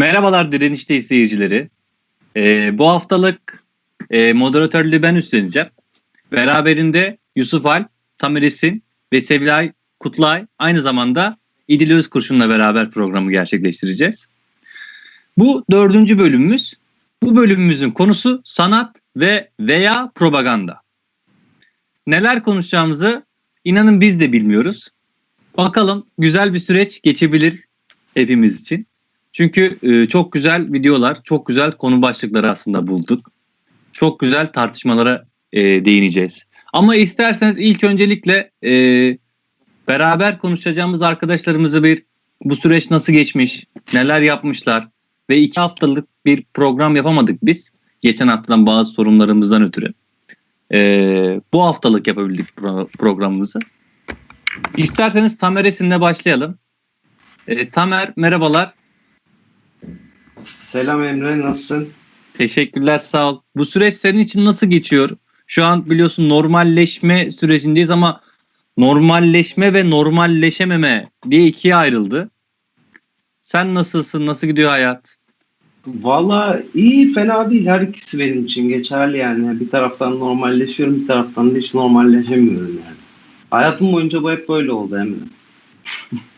Merhabalar Direnişte izleyicileri. Ee, bu haftalık e, moderatörlüğü ben üstleneceğim. Beraberinde Yusuf Al, Tamer Esin ve Sevilay Kutlay aynı zamanda İdil Özkurşun'la beraber programı gerçekleştireceğiz. Bu dördüncü bölümümüz. Bu bölümümüzün konusu sanat ve veya propaganda. Neler konuşacağımızı inanın biz de bilmiyoruz. Bakalım güzel bir süreç geçebilir hepimiz için. Çünkü e, çok güzel videolar, çok güzel konu başlıkları aslında bulduk. Çok güzel tartışmalara e, değineceğiz. Ama isterseniz ilk öncelikle e, beraber konuşacağımız arkadaşlarımızı bir bu süreç nasıl geçmiş, neler yapmışlar ve iki haftalık bir program yapamadık biz. Geçen haftadan bazı sorunlarımızdan ötürü. E, bu haftalık yapabildik pro- programımızı. İsterseniz Tamer Esin'le başlayalım. E, Tamer merhabalar. Selam Emre nasılsın? Teşekkürler sağ ol. Bu süreç senin için nasıl geçiyor? Şu an biliyorsun normalleşme sürecindeyiz ama normalleşme ve normalleşememe diye ikiye ayrıldı. Sen nasılsın? Nasıl gidiyor hayat? Valla iyi fena değil her ikisi benim için geçerli yani. Bir taraftan normalleşiyorum bir taraftan da hiç normalleşemiyorum yani. Hayatım boyunca bu hep böyle oldu Emre.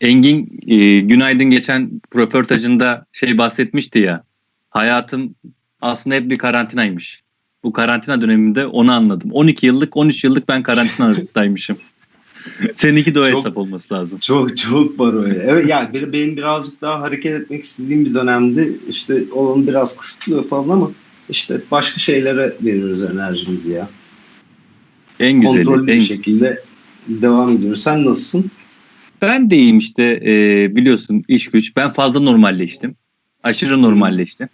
Engin e, Günaydın geçen röportajında şey bahsetmişti ya. Hayatım aslında hep bir karantinaymış. Bu karantina döneminde onu anladım. 12 yıllık 13 yıllık ben karantinadaymışım. Seninki de o Çok- hesap olması lazım. Çok çok var öyle. Evet yani benim, benim birazcık daha hareket etmek istediğim bir dönemdi. İşte onun biraz kısıtlıyor falan ama işte başka şeylere veriyoruz enerjimizi ya. En güzeli. Kontrollü en- bir şekilde devam ediyoruz. Sen nasılsın? Ben de iyiyim işte e, biliyorsun iş güç. Ben fazla normalleştim. Aşırı normalleştim.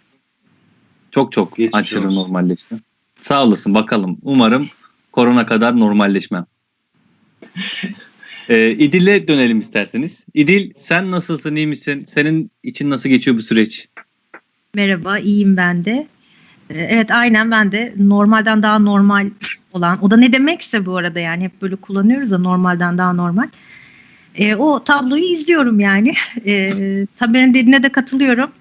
Çok çok Geçmiş aşırı olsun. normalleştim. Sağ olasın bakalım. Umarım Korona kadar normalleşmem. Ee, İdil'e dönelim isterseniz. İdil sen nasılsın, iyi misin? Senin için nasıl geçiyor bu süreç? Merhaba, iyiyim ben de. Ee, Evet aynen ben de normalden daha normal olan, o da ne demekse bu arada yani hep böyle kullanıyoruz da normalden daha normal. Ee, o tabloyu izliyorum yani. Ee, Tamer'in dediğine de katılıyorum.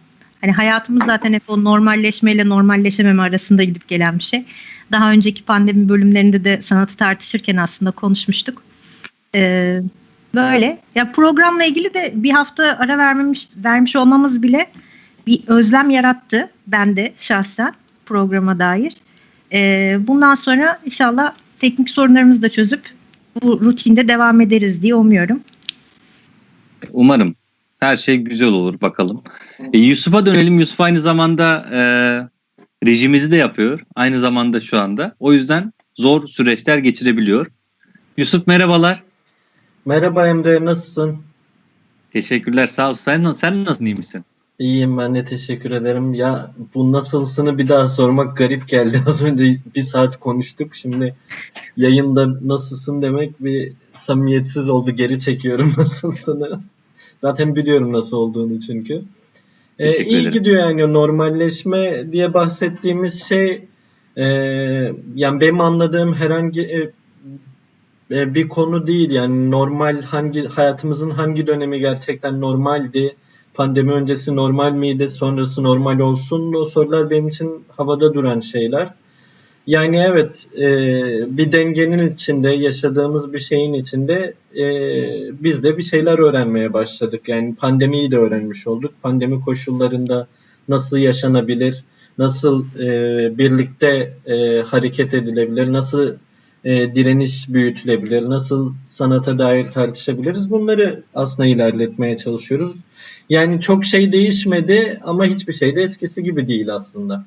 Hani hayatımız zaten hep o normalleşmeyle normalleşememe arasında gidip gelen bir şey. Daha önceki pandemi bölümlerinde de sanatı tartışırken aslında konuşmuştuk. Ee, böyle. Ya programla ilgili de bir hafta ara vermemiş vermiş olmamız bile bir özlem yarattı bende şahsen programa dair. Ee, bundan sonra inşallah teknik sorunlarımızı da çözüp bu rutinde devam ederiz diye umuyorum. Umarım her şey güzel olur bakalım. E, Yusuf'a dönelim. Yusuf aynı zamanda e, rejimizi de yapıyor. Aynı zamanda şu anda. O yüzden zor süreçler geçirebiliyor. Yusuf merhabalar. Merhaba Emre, nasılsın? Teşekkürler sağ ol. Sen, sen nasılsın iyi misin? İyiyim ben de teşekkür ederim. Ya bu nasılsını bir daha sormak garip geldi. Az önce bir saat konuştuk. Şimdi yayında nasılsın demek bir samimiyetsiz oldu. Geri çekiyorum nasılsını. Zaten biliyorum nasıl olduğunu çünkü. Ee, iyi gidiyor yani normalleşme diye bahsettiğimiz şey e, yani benim anladığım herhangi e, e, bir konu değil yani normal hangi hayatımızın hangi dönemi gerçekten normaldi pandemi öncesi normal miydi sonrası normal olsun o sorular benim için havada duran şeyler yani evet e, bir dengenin içinde yaşadığımız bir şeyin içinde e, biz de bir şeyler öğrenmeye başladık yani pandemiyi de öğrenmiş olduk pandemi koşullarında nasıl yaşanabilir nasıl e, birlikte e, hareket edilebilir nasıl e, direniş büyütülebilir, nasıl sanata dair tartışabiliriz bunları aslında ilerletmeye çalışıyoruz. Yani çok şey değişmedi ama hiçbir şey de eskisi gibi değil aslında.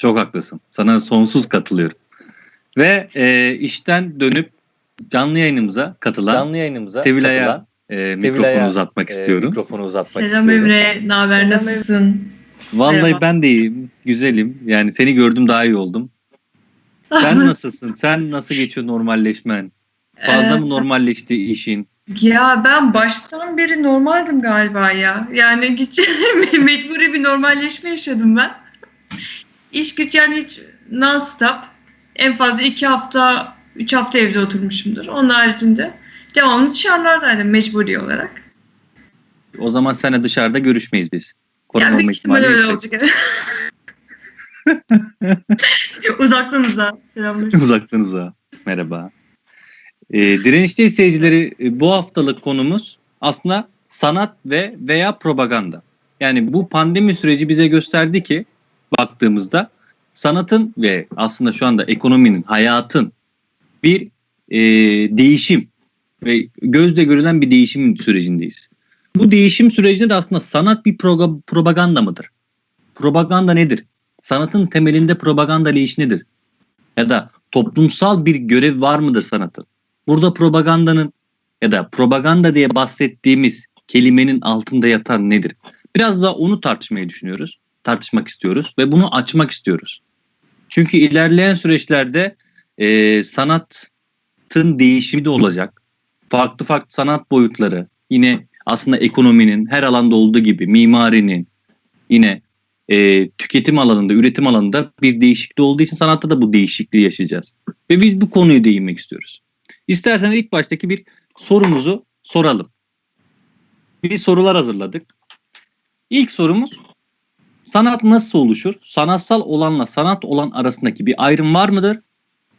Çok haklısın. Sana sonsuz katılıyorum. Ve e, işten dönüp canlı yayınımıza katılan Canlı yayınımıza Sevilay'a katılan, e, Sevilay'a, mikrofonu uzatmak e, istiyorum. mikrofonu uzatmak Selam istiyorum. Emre, ne haber, nasılsın? Vallahi merhaba. ben de iyiyim. Güzelim. Yani seni gördüm daha iyi oldum. Sen nasılsın? Sen nasıl geçiyor normalleşmen? Fazla Ee, mı normalleşti işin? Ya ben baştan beri normaldim galiba ya. Yani hiç mecburi bir normalleşme yaşadım ben. İş güç yani hiç non-stop. En fazla iki hafta, üç hafta evde oturmuşumdur. Onun haricinde devamlı dışarılardaydım mecburi olarak. O zaman seninle dışarıda görüşmeyiz biz. Korona Yani büyük ihtimalle öyle yüksek. olacak. Uzaktan uzağa. Selamlar. Uzaktan uzağa. Merhaba. Ee, direnişte izleyicileri e, bu haftalık konumuz aslında sanat ve veya propaganda. Yani bu pandemi süreci bize gösterdi ki baktığımızda sanatın ve aslında şu anda ekonominin, hayatın bir e, değişim ve gözle görülen bir değişim sürecindeyiz. Bu değişim sürecinde de aslında sanat bir proga- propaganda mıdır? Propaganda nedir? Sanatın temelinde propaganda ile iş nedir? Ya da toplumsal bir görev var mıdır sanatın? Burada propagandanın ya da propaganda diye bahsettiğimiz kelimenin altında yatan nedir? Biraz da onu tartışmayı düşünüyoruz. Tartışmak istiyoruz ve bunu açmak istiyoruz. Çünkü ilerleyen süreçlerde e, sanatın değişimi de olacak. Farklı farklı sanat boyutları yine aslında ekonominin her alanda olduğu gibi mimarinin yine e, tüketim alanında, üretim alanında bir değişikliği olduğu için sanatta da bu değişikliği yaşayacağız. Ve biz bu konuyu değinmek istiyoruz. İsterseniz ilk baştaki bir sorumuzu soralım. Bir sorular hazırladık. İlk sorumuz sanat nasıl oluşur? Sanatsal olanla sanat olan arasındaki bir ayrım var mıdır?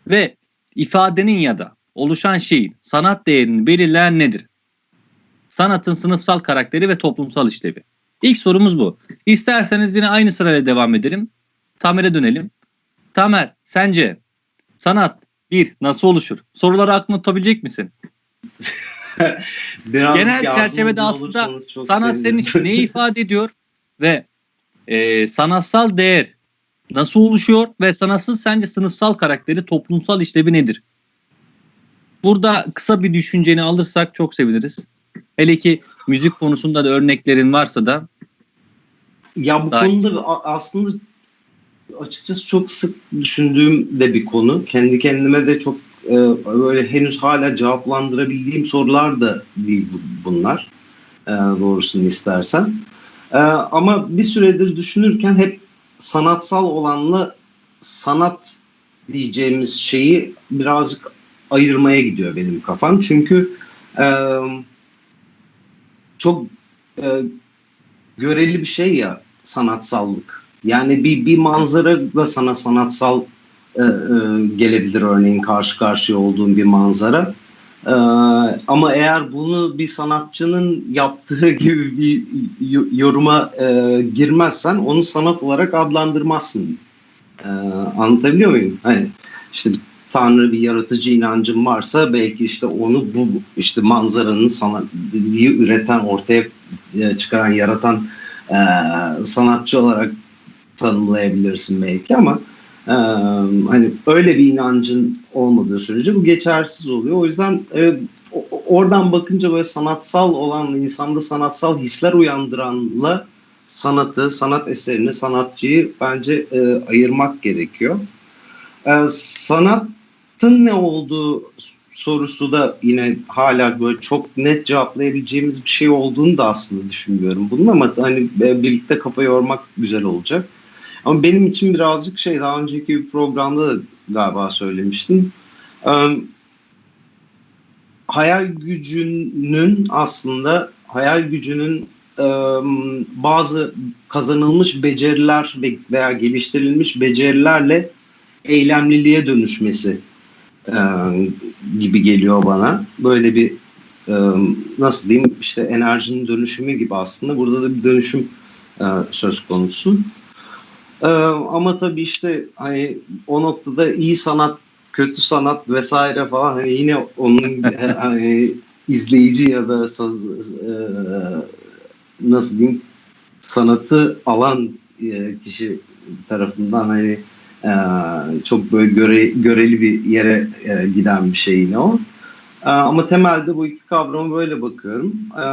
Ve ifadenin ya da oluşan şeyin sanat değerini belirleyen nedir? Sanatın sınıfsal karakteri ve toplumsal işlevi. İlk sorumuz bu. İsterseniz yine aynı sırayla devam edelim. Tamer'e dönelim. Tamer, sence sanat bir nasıl oluşur? Soruları aklına tutabilecek misin? Biraz Genel çerçevede aslında Sanat senin için neyi ifade ediyor ve e, sanatsal değer nasıl oluşuyor ve sanatsız sence sınıfsal karakteri, toplumsal işlevi nedir? Burada kısa bir düşünceni alırsak çok seviniriz. Hele ki müzik konusunda da örneklerin varsa da Ya bu Daha konuda aslında açıkçası çok sık düşündüğüm de bir konu. Kendi kendime de çok e, böyle henüz hala cevaplandırabildiğim sorular da değil bu- bunlar. E, doğrusunu istersen. E, ama bir süredir düşünürken hep sanatsal olanla sanat diyeceğimiz şeyi birazcık ayırmaya gidiyor benim kafam. Çünkü e, çok e, göreli bir şey ya sanatsallık. Yani bir bir manzara da sana sanatsal e, e, gelebilir örneğin karşı karşıya olduğun bir manzara. E, ama eğer bunu bir sanatçının yaptığı gibi bir yoruma e, girmezsen onu sanat olarak adlandırmazsın. E, anlatabiliyor muyum? Hani işte tanrı bir yaratıcı inancın varsa belki işte onu bu işte manzaranın sanatı üreten ortaya e, çıkaran yaratan e, sanatçı olarak tanımlayabilirsin belki ama e, hani öyle bir inancın olmadığı sürece bu geçersiz oluyor. O yüzden e, oradan bakınca böyle sanatsal olan insanda sanatsal hisler uyandıranla sanatı, sanat eserini, sanatçıyı bence e, ayırmak gerekiyor. E, sanatın ne olduğu sorusu da yine hala böyle çok net cevaplayabileceğimiz bir şey olduğunu da aslında düşünmüyorum bunun ama hani e, birlikte kafa yormak güzel olacak. Ama benim için birazcık şey daha önceki bir programda da galiba söylemiştim. Ee, hayal gücünün aslında hayal gücünün e, bazı kazanılmış beceriler ve- veya geliştirilmiş becerilerle eylemliliğe dönüşmesi e, gibi geliyor bana. Böyle bir e, nasıl diyeyim işte enerjinin dönüşümü gibi aslında. Burada da bir dönüşüm e, söz konusu. E, ama tabii işte hani o noktada iyi sanat, kötü sanat vesaire falan hani yine onun hani izleyici ya da saz, e, nasıl diyeyim sanatı alan e, kişi tarafından hani e, çok böyle göre, göreli bir yere e, giden bir şey yine o. E, ama temelde bu iki kavrama böyle bakıyorum. E,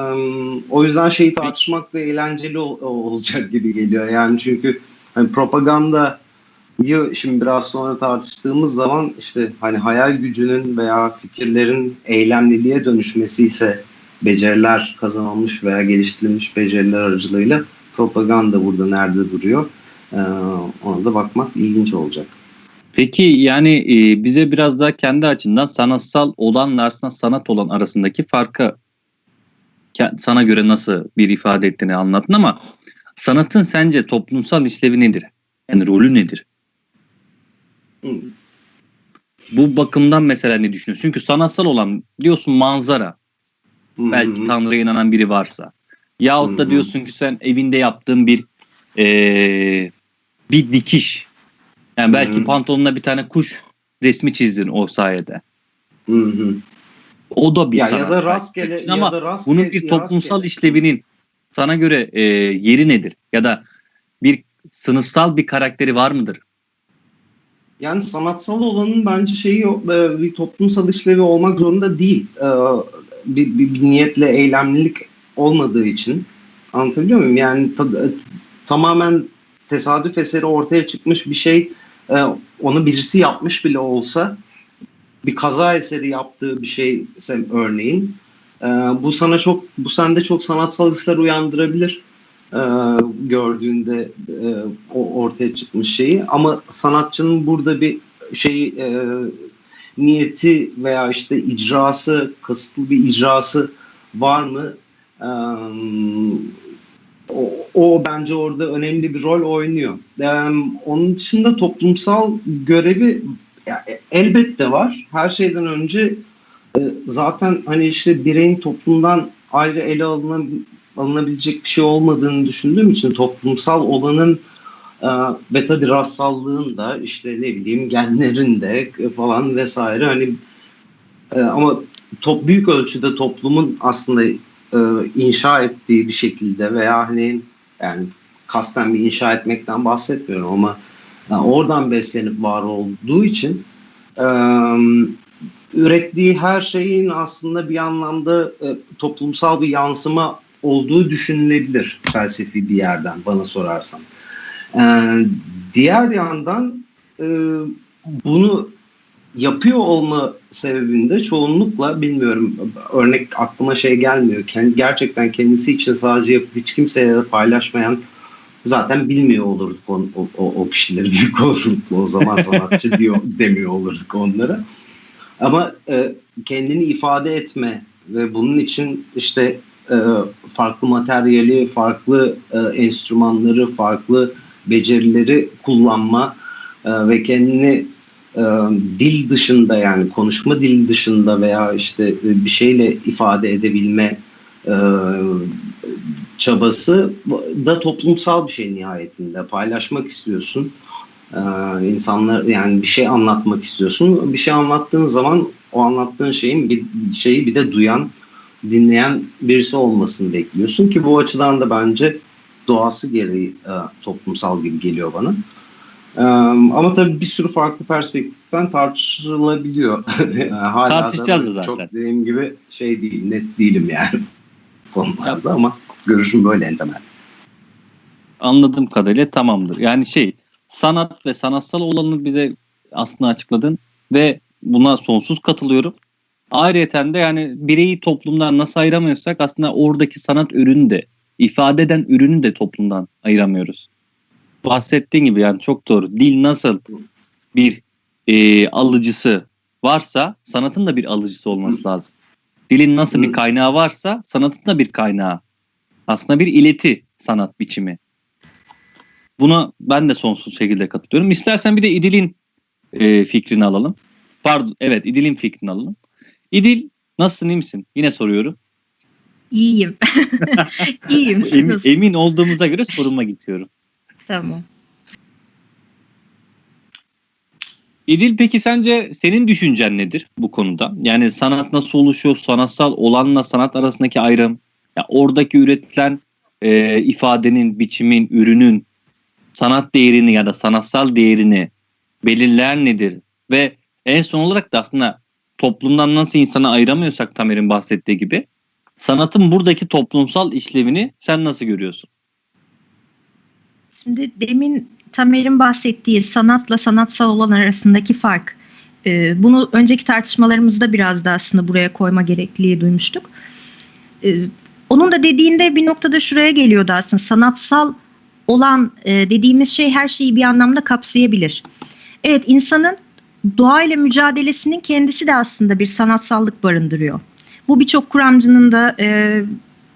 o yüzden şeyi tartışmak da eğlenceli ol- olacak gibi geliyor. Yani çünkü hani propagandayı şimdi biraz sonra tartıştığımız zaman işte hani hayal gücünün veya fikirlerin eylemliliğe dönüşmesi ise beceriler kazanılmış veya geliştirilmiş beceriler aracılığıyla propaganda burada nerede duruyor? Ee, ona da bakmak ilginç olacak. Peki yani e, bize biraz daha kendi açından sanatsal olanla sanat olan arasındaki farkı sana göre nasıl bir ifade ettiğini anlattın ama sanatın sence toplumsal işlevi nedir? Yani rolü nedir? Bu bakımdan mesela ne düşünüyorsun? Çünkü sanatsal olan diyorsun manzara. Belki Hı hı. Tanrı'ya inanan biri varsa. Yahut da diyorsun ki sen evinde yaptığın bir eee, bir dikiş. Yani belki Hı. pantolonuna bir tane kuş resmi çizdin o sayede. Hı hı. O da bir Ya, sanat. ya da belki. rastgele Ama ya da rastgele, bunun bir toplumsal rastgele. işlevinin sana göre eee, yeri nedir? Ya da bir sınıfsal bir karakteri var mıdır? Yani sanatsal olanın bence şeyi e, bir toplumsal işlevi olmak zorunda değil. Ee, Bir, bir, bir niyetle eylemlilik olmadığı için. Anlatabiliyor muyum? Yani ta- e, tamamen tesadüf eseri ortaya çıkmış bir şey e, onu birisi yapmış bile olsa bir kaza eseri yaptığı bir şey örneğin e, bu sana çok bu sende çok sanatsal hisler uyandırabilir e, gördüğünde e, o ortaya çıkmış şeyi ama sanatçının burada bir şey e, niyeti veya işte icrası kasıtlı bir icrası var mı E, o, o bence orada önemli bir rol oynuyor. E, onun dışında toplumsal görevi ya, e, elbette var. Her şeyden önce zaten hani işte bireyin toplumdan ayrı ele alınan, alınabilecek bir şey olmadığını düşündüğüm için toplumsal olanın e, ve tabii rastsallığın da işte ne bileyim genlerin de falan vesaire hani e, ama top büyük ölçüde toplumun aslında e, inşa ettiği bir şekilde veya hani yani kasten bir inşa etmekten bahsetmiyorum ama yani oradan beslenip var olduğu için e, ürettiği her şeyin aslında bir anlamda e, toplumsal bir yansıma olduğu düşünülebilir felsefi bir yerden bana sorarsan. E, diğer yandan e, bunu yapıyor olma sebebinde çoğunlukla bilmiyorum örnek aklıma şey gelmiyor. Kendi, gerçekten kendisi için sadece yapıp hiç kimseye de paylaşmayan zaten bilmiyor olurduk o, o- o kişileri büyük olasılıkla o zaman sanatçı diyor demiyor olurduk onlara. Ama e, kendini ifade etme ve bunun için işte e, farklı materyali, farklı e, enstrümanları, farklı becerileri kullanma e, ve kendini e, dil dışında yani konuşma dili dışında veya işte e, bir şeyle ifade edebilme e, çabası da toplumsal bir şey nihayetinde. Paylaşmak istiyorsun. E, insanlar yani bir şey anlatmak istiyorsun. Bir şey anlattığın zaman o anlattığın şeyin bir şeyi bir de duyan, dinleyen birisi olmasını bekliyorsun ki bu açıdan da bence doğası gereği e, toplumsal gibi geliyor bana. E, ama tabii bir sürü farklı perspektiften tartışılabiliyor. Hala Tartışacağız da zaten. Çok dediğim gibi şey değil, net değilim yani konularda ama görüşüm böyle en temel. Anladığım kadarıyla tamamdır. Yani şey sanat ve sanatsal olanı bize aslında açıkladın ve buna sonsuz katılıyorum. Ayrıca de yani bireyi toplumdan nasıl ayıramıyorsak aslında oradaki sanat ürünü de ifade eden ürünü de toplumdan ayıramıyoruz. Bahsettiğin gibi yani çok doğru. Dil nasıl bir e, alıcısı varsa sanatın da bir alıcısı olması lazım. Dilin nasıl bir kaynağı varsa sanatın da bir kaynağı. Aslında bir ileti sanat biçimi. Buna ben de sonsuz şekilde katılıyorum. İstersen bir de İdil'in e, fikrini alalım. Pardon, evet İdil'in fikrini alalım. İdil nasılsın iyi misin? Yine soruyorum. İyiyim. İyiyim. Siz Emin, nasılsınız? emin olduğumuza göre soruma gidiyorum. Tamam. İdil peki sence senin düşüncen nedir bu konuda? Yani sanat nasıl oluşuyor? Sanatsal olanla sanat arasındaki ayrım? Ya oradaki üretilen e, ifadenin, biçimin, ürünün sanat değerini ya da sanatsal değerini belirleyen nedir? Ve en son olarak da aslında toplumdan nasıl insanı ayıramıyorsak Tamer'in bahsettiği gibi sanatın buradaki toplumsal işlevini sen nasıl görüyorsun? Şimdi demin Tamer'in bahsettiği sanatla sanatsal olan arasındaki fark. e, bunu önceki tartışmalarımızda biraz da aslında buraya koyma gerekliliği duymuştuk. E, onun da dediğinde bir noktada şuraya geliyordu aslında. Sanatsal olan e, dediğimiz şey her şeyi bir anlamda kapsayabilir. Evet insanın doğayla mücadelesinin kendisi de aslında bir sanatsallık barındırıyor. Bu birçok kuramcının da e,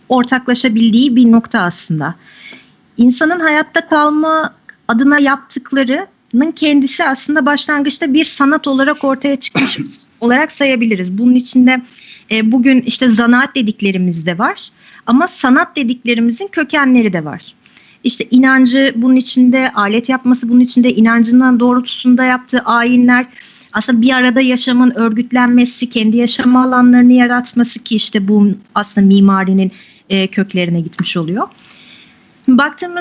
ortaklaşabildiği bir nokta aslında. İnsanın hayatta kalma adına yaptıklarının kendisi aslında başlangıçta bir sanat olarak ortaya çıkmış olarak sayabiliriz. Bunun içinde e, bugün işte zanaat dediklerimiz de var ama sanat dediklerimizin kökenleri de var. İşte inancı bunun içinde, alet yapması bunun içinde, inancından doğrultusunda yaptığı ayinler, aslında bir arada yaşamın örgütlenmesi, kendi yaşam alanlarını yaratması ki işte bu aslında mimarinin e, köklerine gitmiş oluyor. Baktığımız